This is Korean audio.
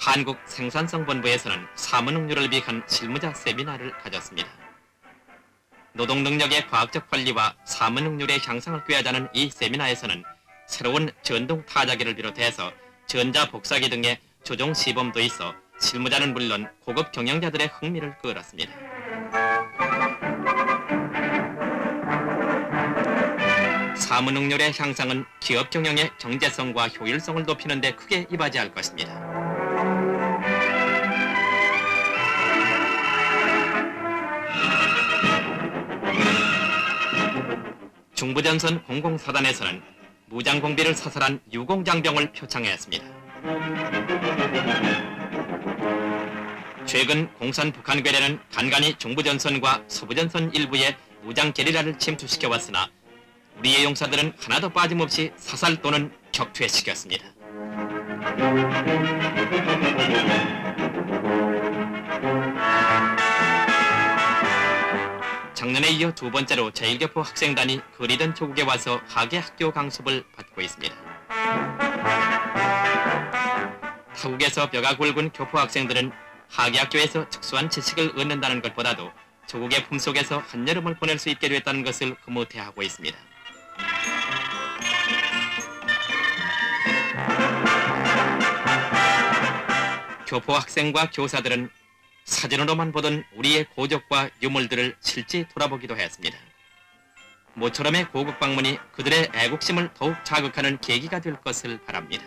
한국생산성본부에서는 사무능률을 위한 실무자 세미나를 가졌습니다. 노동능력의 과학적 관리와 사무능률의 향상을 꾀하자는 이 세미나에서는 새로운 전동 타자기를 비롯해서 전자 복사기 등의 조종 시범도 있어 실무자는 물론 고급 경영자들의 흥미를 끌었습니다. 사무능률의 향상은 기업 경영의 경제성과 효율성을 높이는 데 크게 이바지할 것입니다. 중부전선 공공사단에서는 무장공비를 사살한 유공장병을 표창했습니다. 최근 공산 북한 괴뢰는 간간히 중부전선과 서부전선 일부에 무장 게리라를 침투시켜 왔으나 우리의 용사들은 하나도 빠짐없이 사살 또는 격퇴시켰습니다. 작년에 이어 두 번째로 제1교포 학생단이 그리던 조국에 와서 하계 학교 강습을 받고 있습니다. 타국에서 뼈가 굵은 교포 학생들은 하계 학교에서 특수한 지식을 얻는다는 것보다도 조국의 품속에서 한여름을 보낼 수 있게 됐다는 것을 흐뭇해하고 있습니다. 교포 학생과 교사들은 사진으로만 보던 우리의 고적과 유물들을 실제 돌아보기도 했습니다. 모처럼의 고국 방문이 그들의 애국심을 더욱 자극하는 계기가 될 것을 바랍니다.